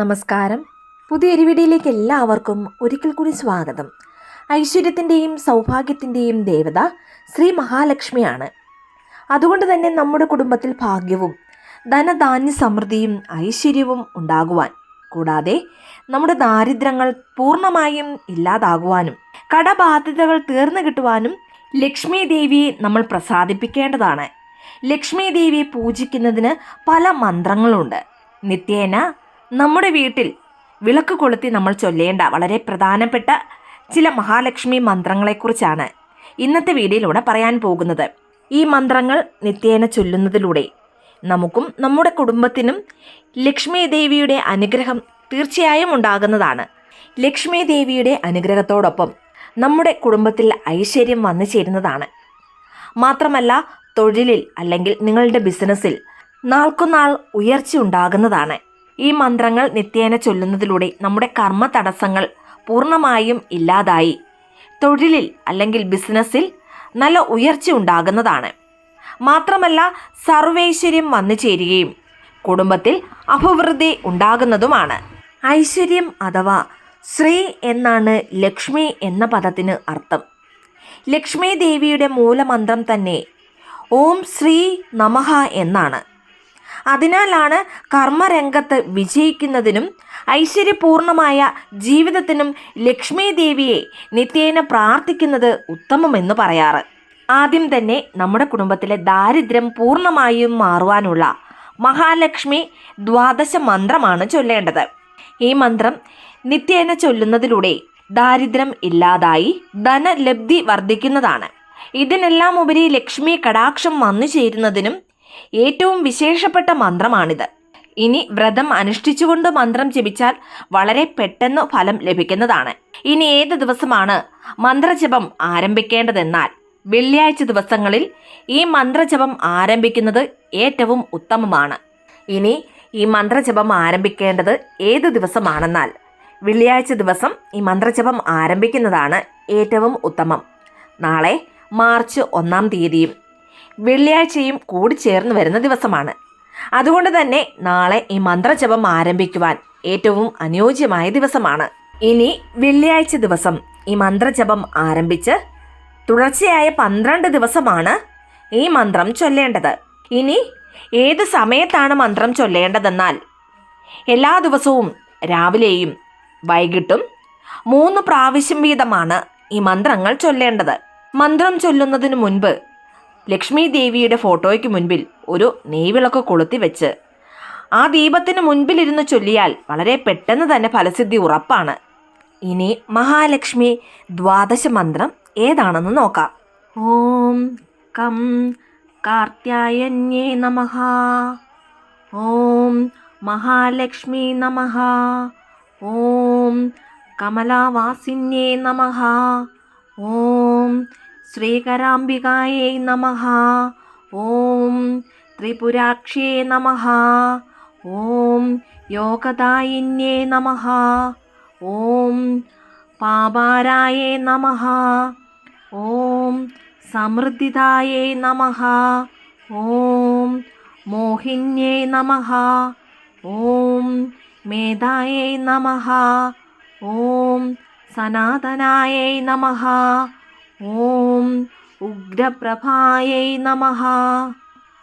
നമസ്കാരം. പുതിയ വീഡിയോയിലേക്ക് എല്ലാവർക്കും ഒരിക്കൽ കൂടി സ്വാഗതം. ഐശ്വര്യത്തിന്റെയും സൗഭാഗ്യത്തിന്റെയും ദേവത ശ്രീ മഹാലക്ഷ്മിയാണ്. അതുകൊണ്ട് തന്നെ നമ്മുടെ കുടുംബത്തിൽ ഭാഗ്യവും ധനധാന്യ സമൃദ്ധിയും ഐശ്വര്യവും ഉണ്ടാകുവാൻ കൂടാതെ നമ്മുടെ ദാരിദ്ര്യങ്ങൾ പൂർണമായും ഇല്ലാതാകുവാനും കടബാധ്യതകൾ തീർന്നു കിട്ടുവാനും ലക്ഷ്മി ദേവിയെ നമ്മൾ പ്രസാദിപ്പിക്കേണ്ടതാണ്. ലക്ഷ്മി ദേവിയെ പൂജിക്കുന്നതിന് പല മന്ത്രങ്ങളുണ്ട്. നിത്യേന നമ്മുടെ വീട്ടിൽ വിളക്ക് കൊളുത്തി നമ്മൾ ചൊല്ലേണ്ട വളരെ പ്രധാനപ്പെട്ട ചില മഹാലക്ഷ്മി മന്ത്രങ്ങളെക്കുറിച്ചാണ് ഇന്നത്തെ വീഡിയോയിലൂടെ പറയാൻ പോകുന്നത്. ഈ മന്ത്രങ്ങൾ നിത്യേന ചൊല്ലുന്നതിലൂടെ നമുക്കും നമ്മുടെ കുടുംബത്തിനും ലക്ഷ്മി ദേവിയുടെ അനുഗ്രഹം തീർച്ചയായും ഉണ്ടാകുന്നതാണ്. ലക്ഷ്മി ദേവിയുടെ അനുഗ്രഹത്തോടൊപ്പം നമ്മുടെ കുടുംബത്തിൽ ഐശ്വര്യം വന്നു ചേരുന്നതാണ്. മാത്രമല്ല തൊഴിലിൽ അല്ലെങ്കിൽ നിങ്ങളുടെ ബിസിനസ്സിൽ നാൾക്കുനാൾ ഉയർച്ച ഉണ്ടാകുന്നതാണ്. ഈ മന്ത്രങ്ങൾ നിത്യേന ചൊല്ലുന്നതിലൂടെ നമ്മുടെ കർമ്മ തടസ്സങ്ങൾ പൂർണമായും ഇല്ലാതായി. തൊഴിലിൽ അല്ലെങ്കിൽ ബിസിനസ്സിൽ നല്ല ഉയർച്ച ഉണ്ടാകുന്നതാണ്. മാത്രമല്ല സർവൈശ്വര്യം വന്നു ചേരുകയും കുടുംബത്തിൽ അഭിവൃദ്ധി ഉണ്ടാകുന്നതുമാണ്. ഐശ്വര്യം അഥവാ ശ്രീ എന്നാണ് ലക്ഷ്മി എന്ന പദത്തിന് അർത്ഥം. ലക്ഷ്മി ദേവിയുടെ മൂലമന്ത്രം തന്നെ ഓം ശ്രീ നമഹ എന്നാണ്. അതിനാലാണ് കർമ്മരംഗത്ത് വിജയിക്കുന്നതിനും ഐശ്വര്യപൂർണമായ ജീവിതത്തിനും ലക്ഷ്മി ദേവിയെ നിത്യേന പ്രാർത്ഥിക്കുന്നത് ഉത്തമമെന്ന് പറയാറ്. ആദ്യം തന്നെ നമ്മുടെ കുടുംബത്തിലെ ദാരിദ്ര്യം പൂർണമായും മാറുവാനുള്ള മഹാലക്ഷ്മി ദ്വാദശ മന്ത്രമാണ് ചൊല്ലേണ്ടത്. ഈ മന്ത്രം നിത്യേന ചൊല്ലുന്നതിലൂടെ ദാരിദ്ര്യം ഇല്ലാതായി ധനലബ്ധി വർദ്ധിക്കുന്നതാണ്. ഇതിനെല്ലാം ഉപരി ലക്ഷ്മി കടാക്ഷം വന്നു ചേരുന്നതിനും ഏറ്റവും വിശേഷപ്പെട്ട മന്ത്രമാണിത്. ഇനി വ്രതം അനുഷ്ഠിച്ചുകൊണ്ട് മന്ത്രം ജപിച്ചാൽ വളരെ പെട്ടെന്ന് ഫലം ലഭിക്കുന്നതാണ്. ഇനി ഏത് ദിവസമാണ് മന്ത്രജപം ആരംഭിക്കേണ്ടതെന്നാൽ? വെള്ളിയാഴ്ച ദിവസങ്ങളിൽ ഈ മന്ത്രജപം ആരംഭിക്കുന്നത് ഏറ്റവും ഉത്തമമാണ്. ഇനി ഈ മന്ത്രജപം ആരംഭിക്കേണ്ടത് ഏത് ദിവസമാണെന്നാൽ? വെള്ളിയാഴ്ച ദിവസം ഈ മന്ത്രജപം ആരംഭിക്കുന്നതാണ് ഏറ്റവും ഉത്തമം. നാളെ മാർച്ച് ഒന്നാം തീയതിയും വെള്ളിയാഴ്ചയും കൂടി ചേർന്ന് വരുന്ന ദിവസമാണ്. അതുകൊണ്ട് തന്നെ നാളെ ഈ മന്ത്രജപം ആരംഭിക്കുവാൻ ഏറ്റവും അനുയോജ്യമായ ദിവസമാണ്. ഇനി വെള്ളിയാഴ്ച ദിവസം ഈ മന്ത്രജപം ആരംഭിച്ച് തുടർച്ചയായ പന്ത്രണ്ട് ദിവസമാണ് ഈ മന്ത്രം ചൊല്ലേണ്ടത്. ഇനി ഏത് സമയത്താണ് മന്ത്രം ചൊല്ലേണ്ടതെന്നാൽ എല്ലാ ദിവസവും രാവിലെയും വൈകിട്ടും മൂന്ന് പ്രാവശ്യം വീതമാണ് ഈ മന്ത്രങ്ങൾ ചൊല്ലേണ്ടത്. മന്ത്രം ചൊല്ലുന്നതിന് മുൻപ് ലക്ഷ്മി ദേവിയുടെ ഫോട്ടോയ്ക്ക് മുൻപിൽ ഒരു നെയ്വിളക്ക് കൊളുത്തി വെച്ച്. ആ ദീപത്തിന് മുൻപിലിരുന്ന് ചൊല്ലിയാൽ വളരെ പെട്ടെന്ന് തന്നെ ഫലസിദ്ധി ഉറപ്പാണ്. ഇനി മഹാലക്ഷ്മി ദ്വാദശ മന്ത്രം ഏതാണെന്ന് നോക്കാം. ഓം കം കാർത്യായന്യേ നമഹ ഓം മഹാലക്ഷ്മി നമഹ ഓം കമലാവാസിന്യേ നമഹ ഓം ശ്രീകരാംബികായേ നമഃ. ഓം ത്രിപുരാക്ഷേ നമഃ. ഓം യോഗദായിന്യേ നമഃ. ഓം പാപാരായേ നമഃ. ഓം സമൃദ്ധിതായേ നമഃ. ഓം മോഹിന്യേ നമഃ. ഓം മേധായേ നമഃ. ഓം സനാതനായേ നമഃ. ഓം ഉഗ്രപ്രഭായൈ നമഃ.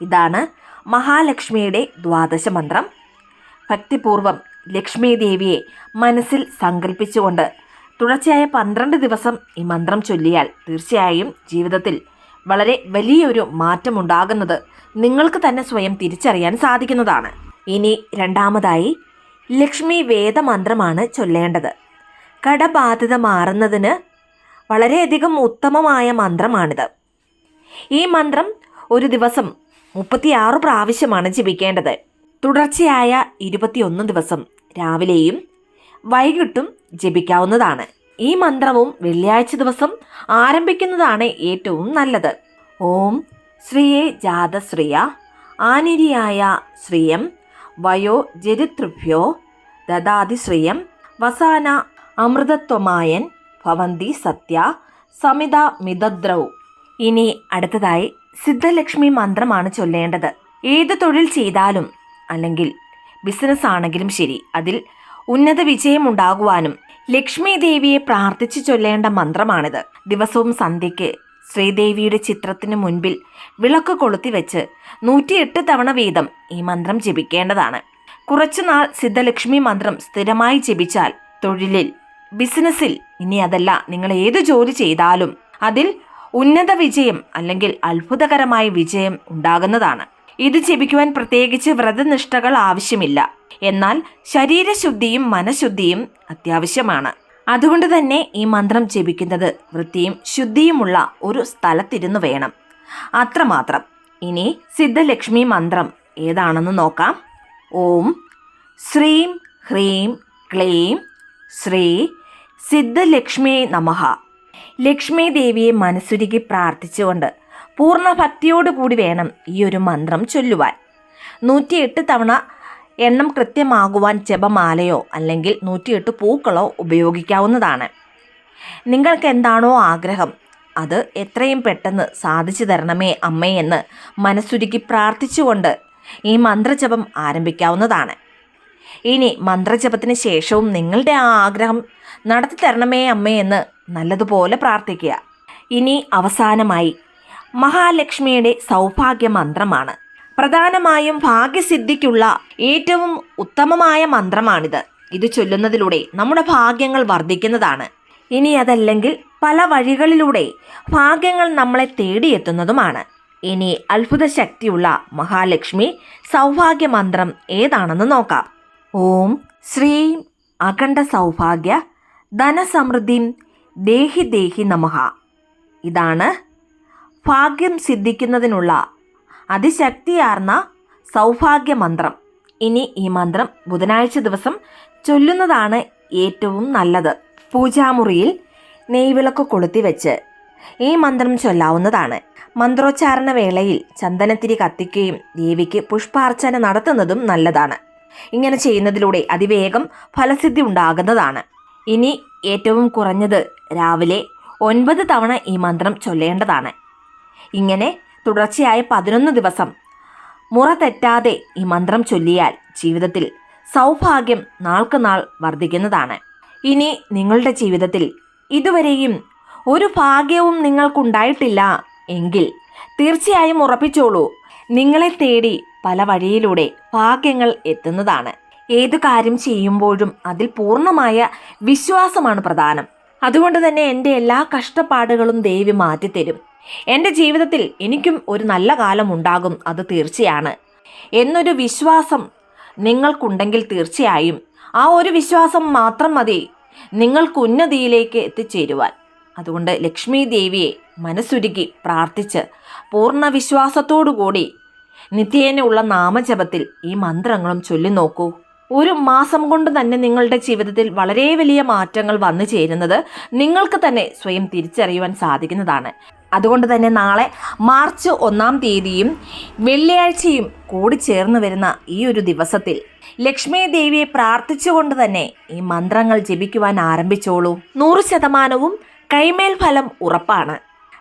ഇതാണ് മഹാലക്ഷ്മിയുടെ ദ്വാദശ മന്ത്രം. ഭക്തിപൂർവം ലക്ഷ്മി ദേവിയെ മനസ്സിൽ സങ്കല്പിച്ചുകൊണ്ട് തുടർച്ചയായ പന്ത്രണ്ട് ദിവസം ഈ മന്ത്രം ചൊല്ലിയാൽ തീർച്ചയായും ജീവിതത്തിൽ വളരെ വലിയൊരു മാറ്റമുണ്ടാകുന്നത് നിങ്ങൾക്ക് തന്നെ സ്വയം തിരിച്ചറിയാൻ സാധിക്കുന്നതാണ്. ഇനി രണ്ടാമതായി ലക്ഷ്മി വേദമന്ത്രമാണ് ചൊല്ലേണ്ടത്. കടബാധിത മാറുന്നതിന് വളരെയധികം ഉത്തമമായ മന്ത്രമാണിത്. ഈ മന്ത്രം ഒരു ദിവസം മുപ്പത്തിയാറ് പ്രാവശ്യമാണ് ജപിക്കേണ്ടത്. തുടർച്ചയായ ഇരുപത്തിയൊന്ന് ദിവസം രാവിലെയും വൈകിട്ടും ജപിക്കാവുന്നതാണ്. ഈ മന്ത്രവും വെള്ളിയാഴ്ച ദിവസം ആരംഭിക്കുന്നതാണ് ഏറ്റവും നല്ലത്. ഓം ശ്രീയെ ജാതശ്രീയ ആനിരിയായ ശ്രീയം വയോ ജരിതൃഭ്യോ ദദാതിശ്രീയം വസാന അമൃതത്വമായൻ ഭവന്തി സത്യ സമിത മിതദ്രൗ. ഇനി അടുത്തതായി സിദ്ധലക്ഷ്മി മന്ത്രമാണ് ചൊല്ലേണ്ടത്. ഏത് തൊഴിൽ ചെയ്താലും അല്ലെങ്കിൽ ബിസിനസ് ആണെങ്കിലും ശരി അതിൽ ഉന്നത വിജയമുണ്ടാകുവാനും ലക്ഷ്മി ദേവിയെ പ്രാർത്ഥിച്ചു ചൊല്ലേണ്ട മന്ത്രമാണിത്. ദിവസവും സന്ധ്യയ്ക്ക് ശ്രീദേവിയുടെ ചിത്രത്തിന് മുൻപിൽ വിളക്ക് കൊളുത്തി വെച്ച് നൂറ്റിയെട്ട് തവണ വീതം ഈ മന്ത്രം ജപിക്കേണ്ടതാണ്. കുറച്ചുനാൾ സിദ്ധലക്ഷ്മി മന്ത്രം സ്ഥിരമായി ജപിച്ചാൽ തൊഴിലിൽ ബിസിനസ്സിൽ ഇനി അതല്ല നിങ്ങൾ ഏത് ജോലി ചെയ്താലും അതിൽ ഉന്നത വിജയം അല്ലെങ്കിൽ അത്ഭുതകരമായ വിജയം ഉണ്ടാകുന്നതാണ്. ഇത് ജപിക്കുവാൻ പ്രത്യേകിച്ച് വ്രതനിഷ്ഠകൾ ആവശ്യമില്ല. എന്നാൽ ശരീരശുദ്ധിയും മനഃശുദ്ധിയും അത്യാവശ്യമാണ്. അതുകൊണ്ട് തന്നെ ഈ മന്ത്രം ജപിക്കുന്നത് വൃത്തിയും ശുദ്ധിയുമുള്ള ഒരു സ്ഥലത്തിരുന്ന് വേണം. അത്രമാത്രം. ഇനി സിദ്ധലക്ഷ്മി മന്ത്രം ഏതാണെന്ന് നോക്കാം. ഓം. ശ്രീം ഹ്രീം ക്ലീം ശ്രീ സിദ്ധലക്ഷ്മി നമഹ. ലക്ഷ്മി ദേവിയെ മനസ്സുരുകി പ്രാർത്ഥിച്ചുകൊണ്ട് പൂർണ ഭക്തിയോടുകൂടി വേണം ഈ ഒരു മന്ത്രം ചൊല്ലുവാൻ. നൂറ്റിയെട്ട് തവണ എണ്ണം കൃത്യമാകുവാൻ ജപമാലയോ അല്ലെങ്കിൽ നൂറ്റിയെട്ട് പൂക്കളോ ഉപയോഗിക്കാവുന്നതാണ്. നിങ്ങൾക്ക് എന്താണോ ആഗ്രഹം അത് എത്രയും പെട്ടെന്ന് സാധിച്ചു തരണമേ അമ്മേ എന്ന് മനസ്സുരുക്കി പ്രാർത്ഥിച്ചുകൊണ്ട് ഈ മന്ത്രജപം ആരംഭിക്കാവുന്നതാണ്. ഇനി മന്ത്രജപത്തിന് ശേഷവും നിങ്ങളുടെ ആ ആഗ്രഹം നടത്തി തരണമേ അമ്മേ എന്ന് നല്ലതുപോലെ പ്രാർത്ഥിക്കുക. ഇനി അവസാനമായി. മഹാലക്ഷ്മിയുടെ സൗഭാഗ്യ മന്ത്രമാണ് പ്രധാനമായും ഭാഗ്യസിദ്ധിക്കുള്ള ഏറ്റവും ഉത്തമമായ മന്ത്രമാണിത്. ഇത് ചൊല്ലുന്നതിലൂടെ നമ്മുടെ ഭാഗ്യങ്ങൾ വർദ്ധിക്കുന്നതാണ്. ഇനി അതല്ലെങ്കിൽ പല വഴികളിലൂടെ ഭാഗ്യങ്ങൾ നമ്മളെ തേടിയെത്തുന്നതുമാണ്. ഇനി അത്ഭുത ശക്തിയുള്ള മഹാലക്ഷ്മി സൗഭാഗ്യ മന്ത്രം ഏതാണെന്ന് നോക്കാം. ഓം ശ്രീ അഖണ്ഡ സൗഭാഗ്യ ധനസമൃദ്ധിം ദേഹി ദേഹി നമഹ. ഇതാണ് ഭാഗ്യം സിദ്ധിക്കുന്നതിനുള്ള അതിശക്തിയാർന്ന സൗഭാഗ്യ മന്ത്രം ഇനി ഈ മന്ത്രം ബുധനാഴ്ച ദിവസം ചൊല്ലുന്നതാണ് ഏറ്റവും നല്ലത്. പൂജാമുറിയിൽ നെയ്വിളക്ക് കൊളുത്തി വെച്ച് ഈ മന്ത്രം ചൊല്ലാവുന്നതാണ്. മന്ത്രോച്ചാരണ വേളയിൽ ചന്ദനത്തിരി കത്തിക്കുകയും ദേവിക്ക് പുഷ്പാർച്ചന നടത്തുന്നതും നല്ലതാണ്. ഇങ്ങനെ ചെയ്യുന്നതിലൂടെ അതിവേഗം ഫലസിദ്ധി ഉണ്ടാകുന്നതാണ്. ഇനി ഏറ്റവും കുറഞ്ഞത് രാവിലെ ഒൻപത് തവണ ഈ മന്ത്രം ചൊല്ലേണ്ടതാണ്. ഇങ്ങനെ തുടർച്ചയായ പതിനൊന്ന് ദിവസം മുറ തെറ്റാതെ ഈ മന്ത്രം ചൊല്ലിയാൽ ജീവിതത്തിൽ സൗഭാഗ്യം നാൾക്ക് നാൾ വർദ്ധിക്കുന്നതാണ്. ഇനി നിങ്ങളുടെ ജീവിതത്തിൽ ഇതുവരെയും ഒരു ഭാഗ്യവും നിങ്ങൾക്കുണ്ടായിട്ടില്ല എങ്കിൽ തീർച്ചയായും ഉറപ്പിച്ചോളൂ. നിങ്ങളെ തേടി പല വഴിയിലൂടെ ഭാഗ്യങ്ങൾ എത്തുന്നതാണ്. ഏതു കാര്യം ചെയ്യുമ്പോഴും അതിൽ പൂർണമായ വിശ്വാസമാണ് പ്രധാനം. അതുകൊണ്ട് തന്നെ എന്റെ എല്ലാ കഷ്ടപ്പാടുകളും ദേവി മാറ്റിത്തരും. എന്റെ ജീവിതത്തിൽ എനിക്കും ഒരു നല്ല കാലം ഉണ്ടാകും അത് തീർച്ചയാണ്. എന്നൊരു വിശ്വാസം നിങ്ങൾക്കുണ്ടെങ്കിൽ തീർച്ചയായും. ആ ഒരു വിശ്വാസം മാത്രം മതി നിങ്ങൾക്ക് ഉന്നതിയിലേക്ക് എത്തിച്ചേരുവാൻ. അതുകൊണ്ട് ലക്ഷ്മി ദേവിയെ മനസ്സുരുക്കി പ്രാർത്ഥിച്ച് പൂർണ വിശ്വാസത്തോടുകൂടി നിത്യേനയുള്ള നാമജപത്തിൽ ഈ മന്ത്രങ്ങളും ചൊല്ലി നോക്കൂ. ഒരു മാസം കൊണ്ട് തന്നെ നിങ്ങളുടെ ജീവിതത്തിൽ വളരെ വലിയ മാറ്റങ്ങൾ വന്നു ചേരുന്നത് നിങ്ങൾക്ക് തന്നെ സ്വയം തിരിച്ചറിയുവാൻ സാധിക്കുന്നതാണ്. അതുകൊണ്ട് തന്നെ നാളെ മാർച്ച് ഒന്നാം തീയതിയും വെള്ളിയാഴ്ചയും കൂടി ചേർന്ന് വരുന്ന ഈ ഒരു ദിവസത്തിൽ ലക്ഷ്മി ദേവിയെ പ്രാർത്ഥിച്ചുകൊണ്ട് തന്നെ ഈ മന്ത്രങ്ങൾ ജപിക്കുവാൻ ആരംഭിച്ചോളൂ. നൂറ് ശതമാനവും കൈമേൽ ഫലം ഉറപ്പാണ്.